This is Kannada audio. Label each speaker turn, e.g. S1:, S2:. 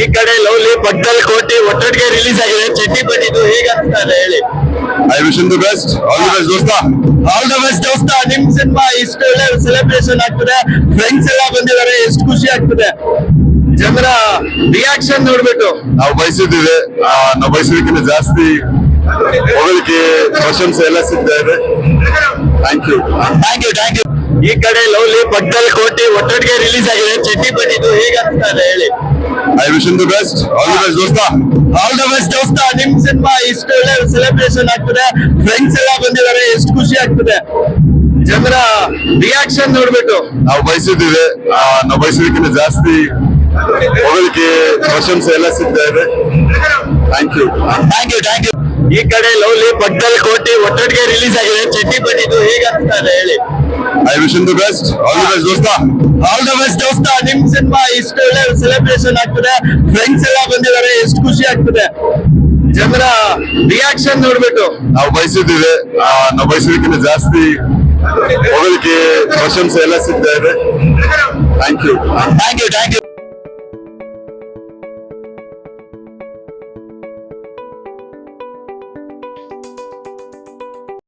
S1: ಈ ಕಡೆ ಲವ್ಲಿ ಪಟ್ಟಲ್ ಕೋಟಿ ಒಟ್ಟೊಟ್ಟಿಗೆ ರಿಲೀಸ್ ಆಗಿದೆ. ಚಿಟ್ಟಿ ಬಂದಿದ್ದು ಹೇಗೆ ಅಂತ ಹೇಳಿ.
S2: I wish the best all the best ದೋಸ್ತ.
S1: ಆಲ್ ದ ಬೆಸ್ಟ್ ದೋಸ್ತ. ನಿಮ್ ಸಿನಿಮಾ ಇಷ್ಟು ಒಳ್ಳೆ ಸೆಲೆಬ್ರೇಷನ್ ಆಗ್ತದೆ. ಫ್ರೆಂಡ್ಸ್ ಎಲ್ಲ ಬಂದಿದ್ದಾರೆ ಎಷ್ಟು ಖುಷಿ ಆಗ್ತದೆ. ಜನರ ರಿಯಾಕ್ಷನ್ ನೋಡ್ಬಿಟ್ಟು.
S2: ನಾವು ಬಯಸಿದ್ದೀವಿ. ನಾವು ಬಯಸಿದಕ್ಕಿಂತ ಜಾಸ್ತಿ ಹೋಗಲಿಕ್ಕೆ ಪ್ರಶಂಸೆ ಎಲ್ಲ ಸಿಗ್ತಾ ಇದೆ. Thank you
S1: thank you thank you ಈ ಕಡೆ ಲವ್ಲಿ ಪಟ್ಟಲ್ ಕೋಟಿ ಒಟ್ಟೊಟ್ಟಿಗೆ ರಿಲೀಸ್ ಆಗಿದೆ. ಚಟ್ಟಿ ಬಂದಿದ್ದು ಹೇಗೆ ಅನ್ಸ್ತಾ ಹೇಳಿ.
S2: I wish the best all the best ದೋಸ್ತ.
S1: ಆಲ್ ದ ಬೆಸ್ಟ್ ದೋಸ್ತ. ನಿಮ್ ಸಿನಿಮಾ ಇಷ್ಟು ಒಳ್ಳೆ ಸೆಲೆಬ್ರೇಷನ್ ಆಗ್ತದೆ. ಫ್ರೆಂಡ್ಸ್ ಎಲ್ಲ ಬಂದಿದ್ದಾರೆ ಎಷ್ಟು ಖುಷಿ ಆಗ್ತದೆ. ಜನರ ರಿಯಾಕ್ಷನ್ ನೋಡ್ಬಿಟ್ಟು.
S2: ನಾವು ಬಯಸಿದ್ದೀವಿ. ನಾವು ಬಯಸಿದಕ್ಕಿಂತ ಜಾಸ್ತಿ ಪ್ರಶಂಸೆ ಎಲ್ಲ ಸಿಗ್ತಾ ಇದೆ. Thank you
S1: thank you thank you ಈ ಕಡೆ ಲವ್ಲಿ ಪಟ್ಟಲ್ ಕೋಟಿ ಒಟ್ಟೊಟ್ಟಿಗೆ ರಿಲೀಸ್ ಆಗಿದೆ. ಚಟ್ಟಿ ಪಟ್ಟಿದ್ದು ಹೇಗೆ ಅನ್ಸ್ತಾ ಹೇಳಿ.
S2: I wish the best all the best ದೋಸ್ತ.
S1: ಆಲ್ ದ ಬೆಸ್ಟ್ ದೋಸ್ತ. ನಿಮ್ ಸಿನಿಮಾ ಇಷ್ಟು ಒಳ್ಳೆ ಸೆಲೆಬ್ರೇಷನ್ ಆಗ್ತದೆ. ಫ್ರೆಂಡ್ಸ್ ಎಲ್ಲ ಬಂದಿದ್ದಾರೆ ಎಷ್ಟು ಖುಷಿ ಆಗ್ತದೆ. ಜನರ ರಿಯಾಕ್ಷನ್ ನೋಡ್ಬಿಟ್ಟು.
S2: ನಾವು ಬಯಸಿದ್ದೀವಿ. ನಾವು ಬಯಸಿದಕ್ಕಿಂತ ಜಾಸ್ತಿ ಹೋಗೋದಕ್ಕೆ ಪ್ರಶಂಸೆ ಎಲ್ಲ ಸಿಗ್ತಾ ಇದೆ. Thank you
S1: thank you thank you